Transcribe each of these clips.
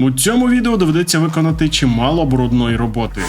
У цьому відео доведеться виконати чимало брудної роботи.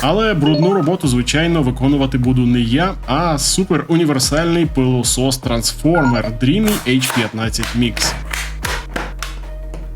Але брудну роботу, звичайно, виконувати буду не я, а супер універсальний пилосос трансформер Dreamy H15 Mix.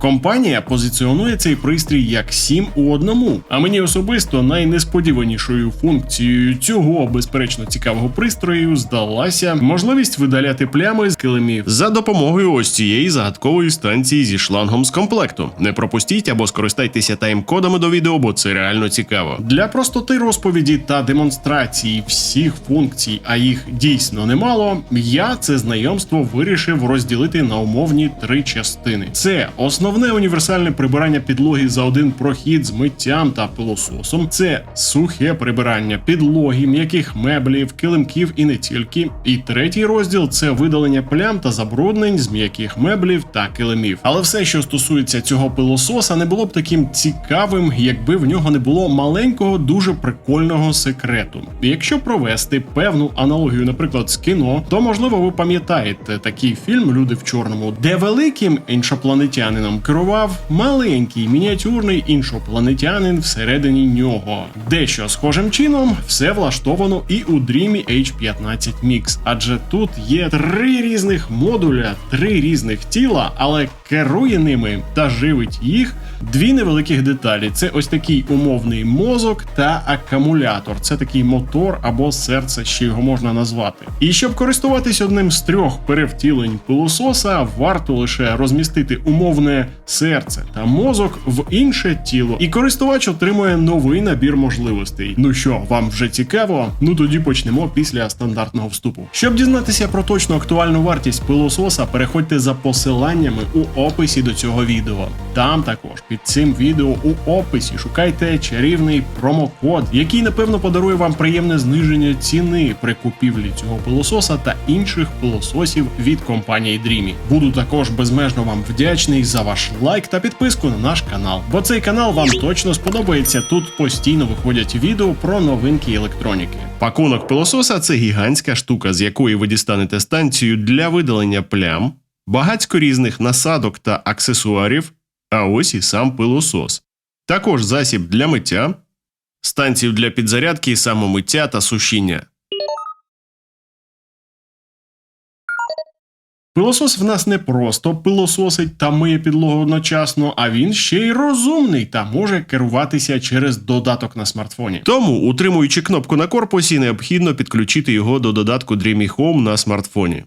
Компанія позиціонує цей пристрій як 7 у одному. А мені особисто найнесподіванішою функцією цього безперечно цікавого пристрою здалася можливість видаляти плями з килимів за допомогою ось цієї загадкової станції зі шлангом з комплекту. Не пропустіть або скористайтеся тайм-кодами до відео, бо це реально цікаво. Для простоти розповіді та демонстрації всіх функцій, а їх дійсно немало. Я це знайомство вирішив розділити на умовні три частини. Це основне універсальне прибирання підлоги за один прохід з миттям та пилососом. Це сухе прибирання підлоги, м'яких меблів, килимків і не тільки. І третій розділ це видалення плям та забруднень з м'яких меблів та килимів. Але все, що стосується цього пилососа, не було б таким цікавим, якби в нього не було маленького, дуже прикольного секрету. Якщо провести певну аналогію, наприклад, з кіно, то можливо ви пам'ятаєте такий фільм Люди в чорному, де великим іншопланетянином керував маленький мініатюрний іншопланетянин всередині нього. Дещо схожим чином все влаштовано і у Dreamy H15 Mix, адже тут є три різних модуля, три різних тіла, але керує ними та живить їх дві невеликих деталі. Це ось такий умовний мозок та акумулятор. Це такий мотор або серце, ще його можна назвати. І щоб користуватись одним з трьох перевтілень пилососа, варто лише розмістити умовне серце та мозок в інше тіло, і користувач отримує новий набір можливостей. Ну що, вам вже цікаво? Ну тоді почнемо після стандартного вступу. Щоб дізнатися про точну актуальну вартість пилососа, переходьте за посиланнями у описі до цього відео. Там також під цим відео у описі шукайте чарівний промокод, який напевно подарує вам приємне зниження ціни при купівлі цього пилососа та інших пилососів від компанії Dreamy. Буду також безмежно вам вдячний за ваш лайк та підписку на наш канал, бо цей канал вам точно сподобається. Тут постійно виходять відео про новинки електроніки. Пакунок пилососа це гігантська штука, з якої ви дістанете станцію для видалення плям, багатько різних насадок та аксесуарів, а ось і сам пилосос. Також засіб для миття, станцію для підзарядки, самомиття та сушіння. Пилосос в нас не просто пилососить та миє підлогу одночасно, а він ще й розумний та може керуватися через додаток на смартфоні. Тому, утримуючи кнопку на корпусі, необхідно підключити його до додатку Dreamy Home на смартфоні.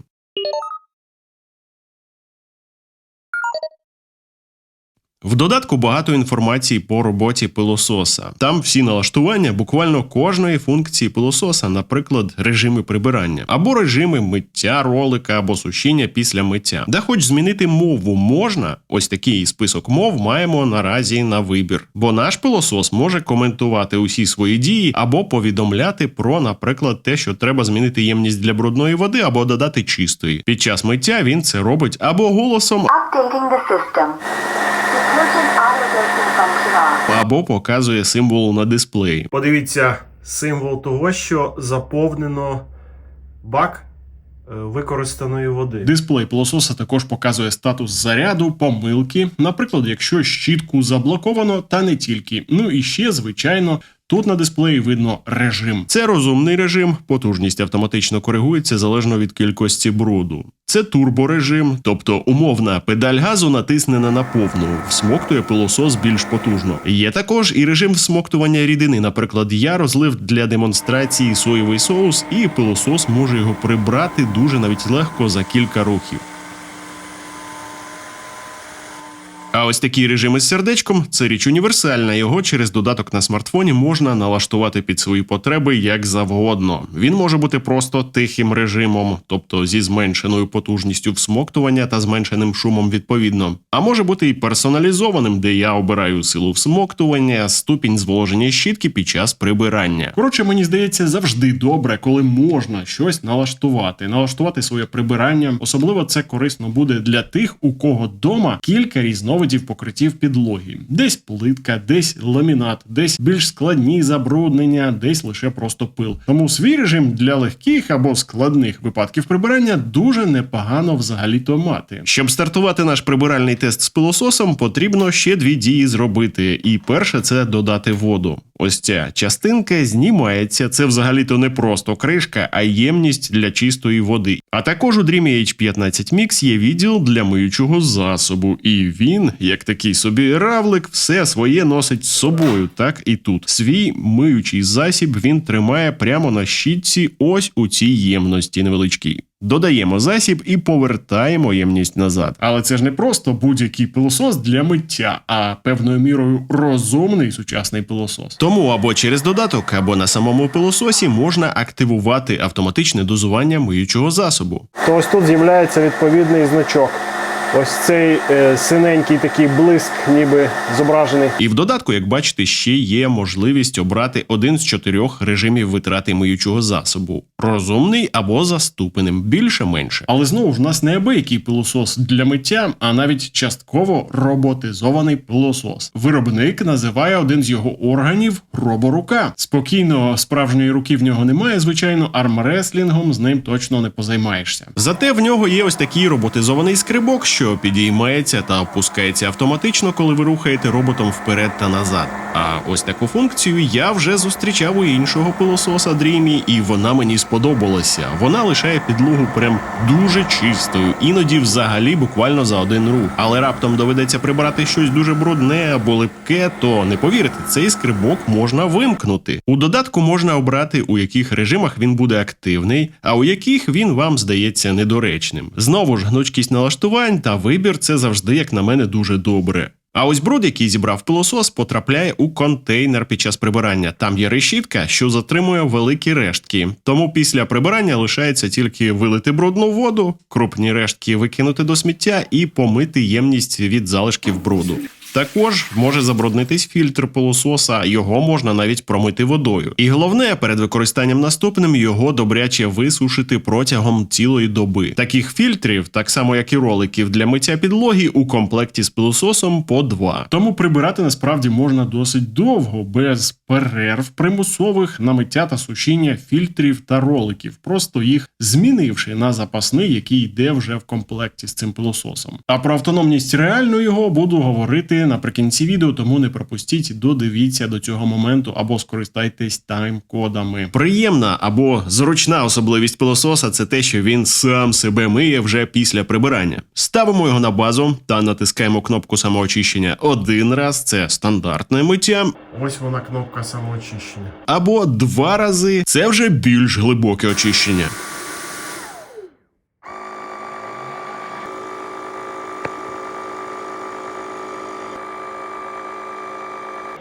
В додатку багато інформації по роботі пилососа. Там всі налаштування буквально кожної функції пилососа, наприклад, режими прибирання, або режими миття ролика або сушіння після миття. Де хоч змінити мову можна, ось такий список мов маємо наразі на вибір. Бо наш пилосос може коментувати усі свої дії або повідомляти про, наприклад, те, що треба змінити ємність для брудної води або додати чистої. Під час миття він це робить або голосом, Updating the system. Або показує символ на дисплеї. Подивіться символ того, що заповнено бак е, використаної води. Дисплей пилососа також показує статус заряду, помилки, наприклад, якщо щітку заблоковано, та не тільки. Ну і ще, звичайно. Тут на дисплеї видно режим. Це розумний режим, потужність автоматично коригується залежно від кількості бруду. Це турборежим, тобто умовна педаль газу натиснена на повну, всмоктує пилосос більш потужно. Є також і режим всмоктування рідини. Наприклад, я розлив для демонстрації соєвий соус, і пилосос може його прибрати дуже навіть легко за кілька рухів. А ось такий режим із сердечком це річ універсальна. Його через додаток на смартфоні можна налаштувати під свої потреби як завгодно. Він може бути просто тихим режимом, тобто зі зменшеною потужністю всмоктування та зменшеним шумом відповідно. А може бути і персоналізованим, де я обираю силу всмоктування, ступінь зволоження щітки під час прибирання. Коротше, мені здається, завжди добре, коли можна щось налаштувати, налаштувати своє прибирання. Особливо це корисно буде для тих, у кого дома кілька різновидів інодів покриттів підлоги. Десь плитка, десь ламінат, десь більш складні забруднення, десь лише просто пил. Тому свій режим для легких або складних випадків прибирання дуже непогано взагалі-то мати. Щоб стартувати наш прибиральний тест з пилососом, потрібно ще дві дії зробити. І перше це додати воду. Ось ця частинка знімається. Це взагалі-то не просто кришка, а ємність для чистої води. А також у Dreamy H15 Mix є відділ для миючого засобу, і він, як такий собі равлик, все своє носить з собою. Так і тут. Свій миючий засіб він тримає прямо на щітці, ось у цій ємності невеличкій. Додаємо засіб і повертаємо ємність назад. Але це ж не просто будь-який пилосос для миття, а певною мірою розумний сучасний пилосос. Тому або через додаток, або на самому пилососі можна активувати автоматичне дозування миючого засобу. то ось тут з'являється відповідний значок. Ось цей е, синенький такий блиск, ніби зображений. І в додатку, як бачите, ще є можливість обрати один з чотирьох режимів витрати миючого засобу: розумний або заступеним, більше-менше. Але знову ж у нас не абиякий пилосос для миття, а навіть частково роботизований пилосос. Виробник називає один з його органів роборука. Спокійно, справжньої руки в нього немає, звичайно, армреслінгом з ним точно не позаймаєшся. Зате в нього є ось такий роботизований скрибок, що підіймається та опускається автоматично, коли ви рухаєте роботом вперед та назад. А ось таку функцію я вже зустрічав у іншого пилососа Dreamy, і вона мені сподобалася. Вона лишає підлогу прям дуже чистою, іноді взагалі буквально за один рух. Але раптом доведеться прибирати щось дуже брудне або липке, то не повірите, цей скрибок можна вимкнути. У додатку можна обрати, у яких режимах він буде активний, а у яких він вам здається недоречним. Знову ж гнучкість налаштувань та вибір це завжди, як на мене, дуже добре. А ось бруд, який зібрав пилосос, потрапляє у контейнер під час прибирання. Там є решітка, що затримує великі рештки. Тому після прибирання лишається тільки вилити брудну воду, крупні рештки викинути до сміття і помити ємність від залишків бруду. Також може забруднитись фільтр пилососа, його можна навіть промити водою. І головне, перед використанням наступним його добряче висушити протягом цілої доби. Таких фільтрів, так само як і роликів для миття підлоги, у комплекті з пилососом по два. Тому прибирати насправді можна досить довго, без перерв примусових на миття та сушіння фільтрів та роликів, просто їх змінивши на запасний, який йде вже в комплекті з цим пилососом. А про автономність реальну його буду говорити наприкінці відео, тому не пропустіть, додивіться до цього моменту або скористайтесь тайм-кодами. Приємна або зручна особливість пилососа це те, що він сам себе миє вже після прибирання. Ставимо його на базу та натискаємо кнопку самоочищення один раз. Це стандартне миття. Ось вона кнопка самоочищення. Або два рази це вже більш глибоке очищення.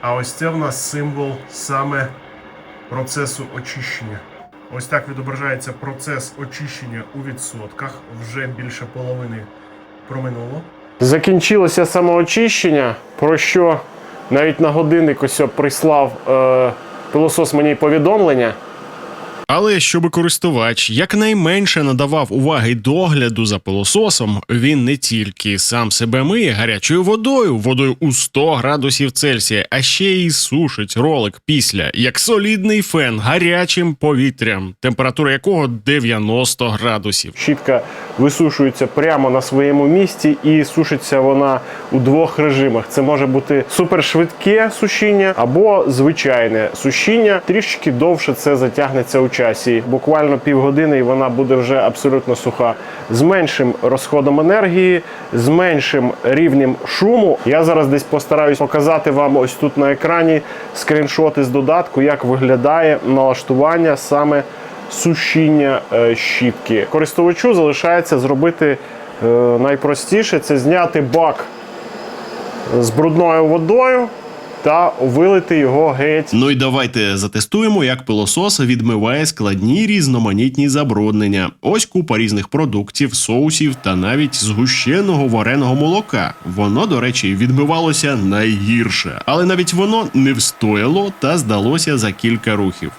А ось це в нас символ саме процесу очищення. Ось так відображається процес очищення у відсотках. Вже більше половини проминуло. Закінчилося самоочищення, про що навіть на годинник ось прислав е, пилосос мені повідомлення. Але щоб користувач якнайменше надавав уваги догляду за пилососом, він не тільки сам себе миє гарячою водою, водою у 100 градусів Цельсія, а ще й сушить ролик після, як солідний фен гарячим повітрям, температура якого 90 градусів. Щітка висушується прямо на своєму місці і сушиться вона у двох режимах. Це може бути супершвидке сушіння або звичайне сушіння. Трішки довше це затягнеться у часі. Буквально півгодини і вона буде вже абсолютно суха. З меншим розходом енергії, з меншим рівнем шуму. Я зараз десь постараюсь показати вам ось тут на екрані скріншоти з додатку, як виглядає налаштування саме сушіння е, щітки. Користувачу залишається зробити е, найпростіше це зняти бак з брудною водою та вилити його геть. Ну і давайте затестуємо, як пилосос відмиває складні різноманітні забруднення. Ось купа різних продуктів, соусів та навіть згущеного вареного молока. Воно, до речі, відмивалося найгірше, але навіть воно не встояло та здалося за кілька рухів.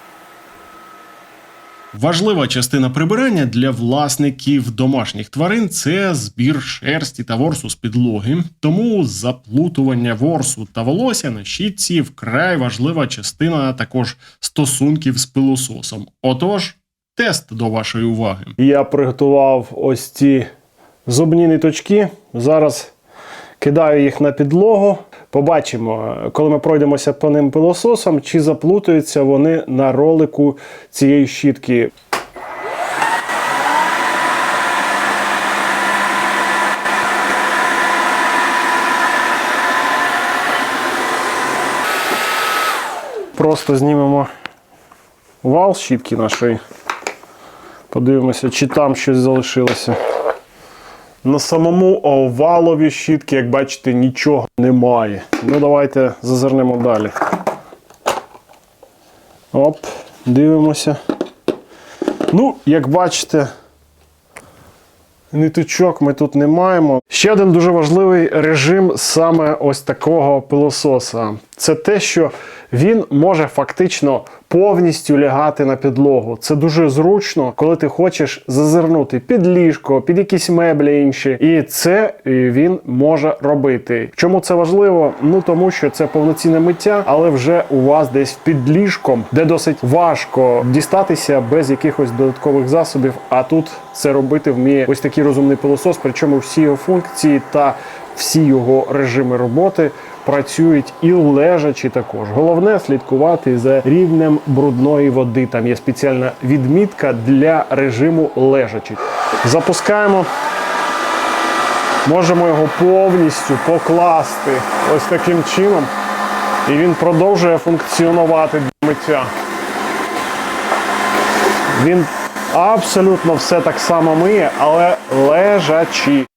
Важлива частина прибирання для власників домашніх тварин це збір шерсті та ворсу з підлоги. Тому заплутування ворсу та волосся на щітці вкрай важлива частина також стосунків з пилососом. Отож, тест до вашої уваги. Я приготував ось ці зубні ниточки. Зараз кидаю їх на підлогу. Побачимо, коли ми пройдемося по ним пилососом, чи заплутаються вони на ролику цієї щітки. Просто знімемо вал щітки нашої. Подивимося, чи там щось залишилося. На самому овалові щітки, як бачите, нічого немає. Ну, давайте зазирнемо далі. Оп, дивимося. Ну, як бачите, ниточок ми тут не маємо. Ще один дуже важливий режим саме ось такого пилососа. Це те, що він може фактично повністю лягати на підлогу. Це дуже зручно, коли ти хочеш зазирнути під ліжко, під якісь меблі інші. І це е, він може робити. Чому це важливо? Ну тому що це повноцінне миття, але вже у вас десь під ліжком, де досить важко дістатися без якихось додаткових засобів. А тут це робити вміє ось такий розумний пилосос. Причому всі його функції та всі його режими роботи працюють і лежачі також. Головне слідкувати за рівнем брудної води. Там є спеціальна відмітка для режиму лежачі. Запускаємо. Можемо його повністю покласти ось таким чином. І він продовжує функціонувати для миття. Він абсолютно все так само миє, але лежачі.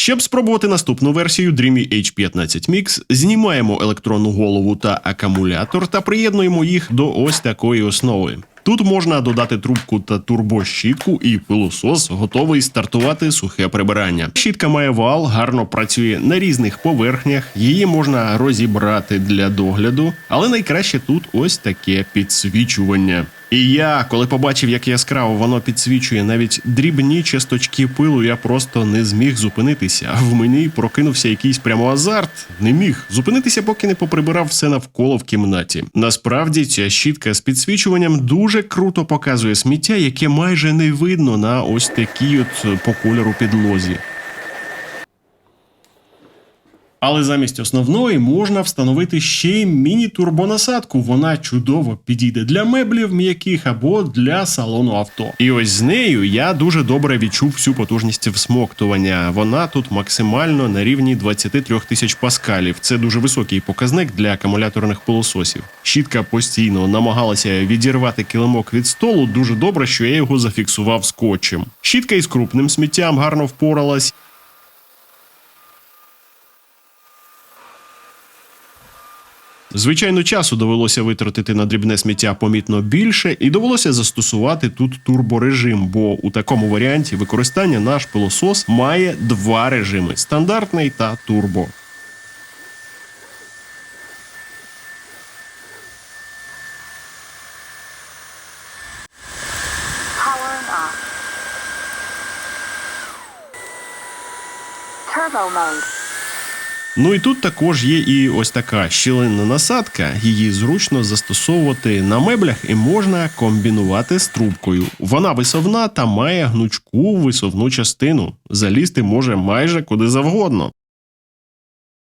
Щоб спробувати наступну версію Dreamy H15 Mix, знімаємо електронну голову та акумулятор та приєднуємо їх до ось такої основи. Тут можна додати трубку та турбощітку, і пилосос готовий стартувати сухе прибирання. Щітка має вал, гарно працює на різних поверхнях, її можна розібрати для догляду, але найкраще тут ось таке підсвічування. І я, коли побачив, як яскраво воно підсвічує навіть дрібні часточки пилу, я просто не зміг зупинитися. В мені прокинувся якийсь прямо азарт. Не міг зупинитися, поки не поприбирав все навколо в кімнаті. Насправді ця щітка з підсвічуванням дуже круто показує сміття, яке майже не видно на ось такій от по кольору підлозі. Але замість основної можна встановити ще й міні-турбонасадку. Вона чудово підійде для меблів м'яких або для салону авто. І ось з нею я дуже добре відчув всю потужність всмоктування. Вона тут максимально на рівні 23 тисяч паскалів. Це дуже високий показник для акумуляторних пилососів. Щітка постійно намагалася відірвати килимок від столу. Дуже добре, що я його зафіксував скотчем. Щітка із крупним сміттям гарно впоралась. Звичайно, часу довелося витратити на дрібне сміття помітно більше, і довелося застосувати тут турборежим, бо у такому варіанті використання наш пилосос має два режими: стандартний та турбо. Turbo mode. Ну і тут також є і ось така щілинна насадка. Її зручно застосовувати на меблях і можна комбінувати з трубкою. Вона висовна та має гнучку висовну частину. Залізти може майже куди завгодно.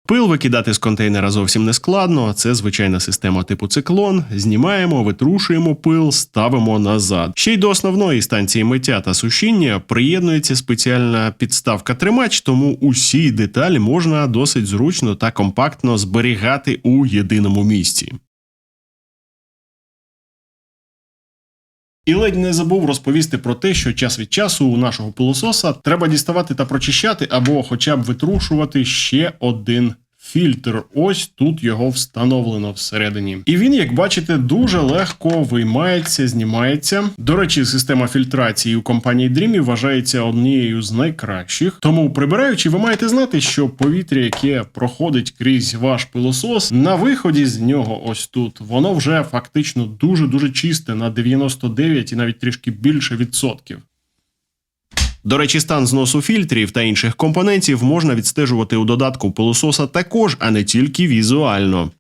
Пил викидати з контейнера зовсім не складно. Це звичайна система типу циклон. Знімаємо, витрушуємо пил, ставимо назад. Ще й до основної станції миття та сушіння приєднується спеціальна підставка тримач, тому усі деталі можна досить зручно та компактно зберігати у єдиному місці. І ледь не забув розповісти про те, що час від часу у нашого пилососа треба діставати та прочищати або хоча б витрушувати ще один фільтр. Ось тут його встановлено всередині. І він, як бачите, дуже легко виймається, знімається. До речі, система фільтрації у компанії Dreamy вважається однією з найкращих. Тому, прибираючи, ви маєте знати, що повітря, яке проходить крізь ваш пилосос, на виході з нього, ось тут, воно вже фактично дуже дуже чисте на 99 і навіть трішки більше відсотків. До речі, стан зносу фільтрів та інших компонентів можна відстежувати у додатку пилососа також, а не тільки візуально.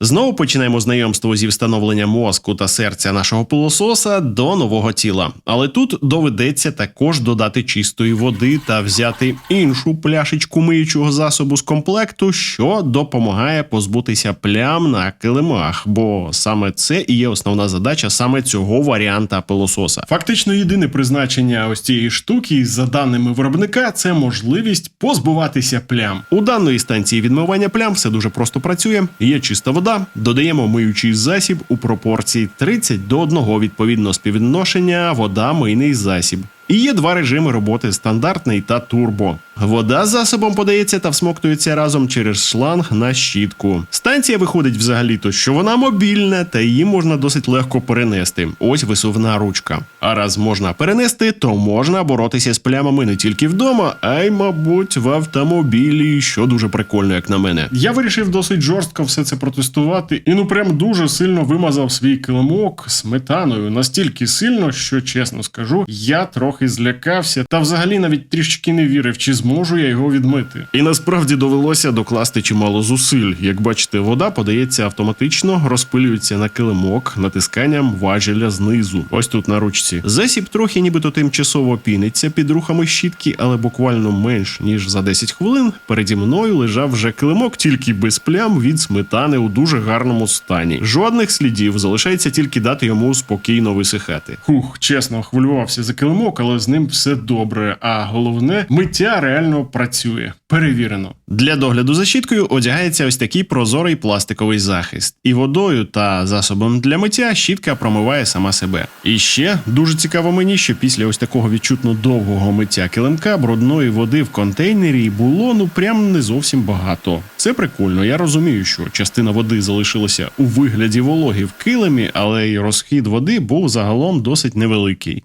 Знову починаємо знайомство зі встановленням мозку та серця нашого пилососа до нового тіла. Але тут доведеться також додати чистої води та взяти іншу пляшечку миючого засобу з комплекту, що допомагає позбутися плям на килимах, бо саме це і є основна задача саме цього варіанта пилососа. Фактично, єдине призначення ось цієї штуки, за даними виробника, це можливість позбуватися плям. У даної станції відмивання плям все дуже просто працює. Є чиста вода, додаємо миючий засіб у пропорції 30 до 1 відповідно співвідношення вода мийний засіб. І є два режими роботи стандартний та турбо. Вода з засобом подається та всмоктується разом через шланг на щітку. Станція виходить взагалі-то, що вона мобільна, та її можна досить легко перенести. Ось висувна ручка. А раз можна перенести, то можна боротися з плямами не тільки вдома, а й, мабуть, в автомобілі, що дуже прикольно, як на мене. Я вирішив досить жорстко все це протестувати, і ну прям дуже сильно вимазав свій килимок сметаною настільки сильно, що чесно скажу, я трохи злякався, та взагалі навіть трішки не вірив, чи зможу я його відмити. І насправді довелося докласти чимало зусиль. Як бачите, вода подається автоматично, розпилюється на килимок натисканням важеля знизу. Ось тут на ручці. Засіб трохи нібито тимчасово піниться під рухами щітки, але буквально менш ніж за 10 хвилин переді мною лежав вже килимок, тільки без плям від сметани у дуже гарному стані. Жодних слідів залишається тільки дати йому спокійно висихати. Хух, чесно, хвилювався за килимок, але з ним все добре. А головне, миття реально працює. Перевірено. Для догляду за щіткою одягається ось такий прозорий пластиковий захист, і водою та засобом для миття щітка промиває сама себе. І ще дуже цікаво мені, що після ось такого відчутно довгого миття килимка брудної води в контейнері було ну прям не зовсім багато. Це прикольно. Я розумію, що частина води залишилася у вигляді вологи в килимі, але й розхід води був загалом досить невеликий.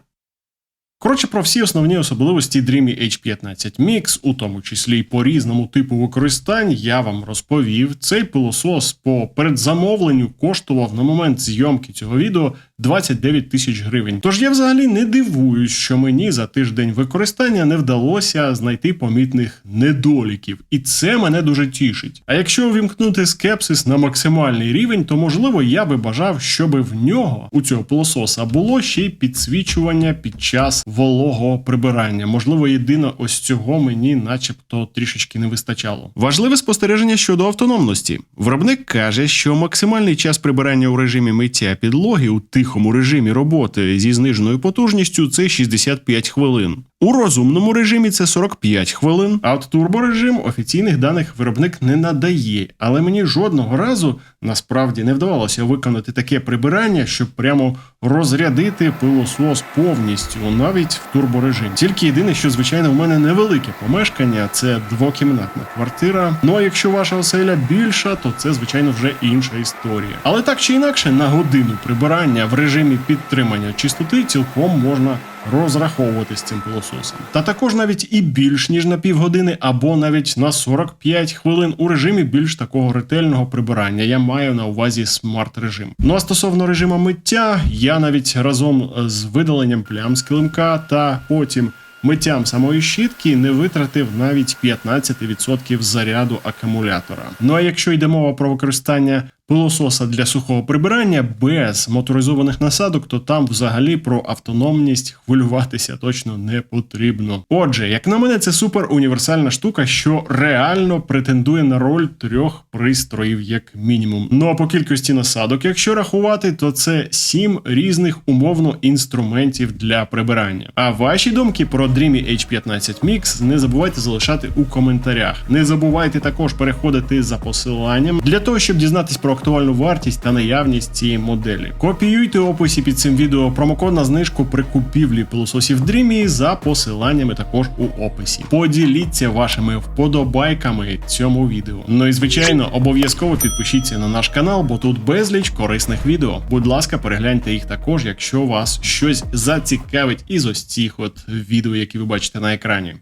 Коротше, про всі основні особливості Dreamy H15 Mix, у тому числі й по різному типу використань, я вам розповів. Цей пилосос по передзамовленню коштував на момент зйомки цього відео 29 тисяч гривень. Тож я взагалі не дивуюсь, що мені за тиждень використання не вдалося знайти помітних недоліків, і це мене дуже тішить. А якщо увімкнути скепсис на максимальний рівень, то можливо я би бажав, щоб в нього у цього пилососа було ще й підсвічування під час вологого прибирання. Можливо, єдине ось цього мені, начебто, трішечки не вистачало. Важливе спостереження щодо автономності. Виробник каже, що максимальний час прибирання у режимі миття підлоги у тихому режимі роботи зі зниженою потужністю це 65 хвилин. У розумному режимі це 45 хвилин. А от турборежим офіційних даних виробник не надає, але мені жодного разу насправді не вдавалося виконати таке прибирання, щоб прямо розрядити пилосос повністю, навіть в турборежимі. Тільки єдине, що звичайно в мене невелике помешкання, це двокімнатна квартира. Ну а якщо ваша оселя більша, то це звичайно вже інша історія. Але так чи інакше, на годину прибирання в режимі підтримання чистоти цілком можна розраховувати з цим пилососом. Та також навіть і більш ніж на півгодини, або навіть на 45 хвилин у режимі більш такого ретельного прибирання. Я маю на увазі смарт-режим. Ну а стосовно режиму миття, я навіть разом з видаленням плям з килимка та потім. Миттям самої щітки не витратив навіть 15% заряду акумулятора. Ну а якщо йде мова про використання пилососа для сухого прибирання без моторизованих насадок, то там взагалі про автономність хвилюватися точно не потрібно. Отже, як на мене, це супер універсальна штука, що реально претендує на роль трьох пристроїв, як мінімум. Ну а по кількості насадок, якщо рахувати, то це сім різних умовно інструментів для прибирання. А ваші думки про Dreamy H15 Mix не забувайте залишати у коментарях. Не забувайте також переходити за посиланням для того, щоб дізнатись про актуальну вартість та наявність цієї моделі. Копіюйте описі під цим відео промокод на знижку при купівлі пилососів Dreamy за посиланнями також у описі. Поділіться вашими вподобайками цьому відео. Ну і звичайно, обов'язково підпишіться на наш канал, бо тут безліч корисних відео. Будь ласка, перегляньте їх також, якщо вас щось зацікавить із ось цих от відео, які ви бачите на екрані.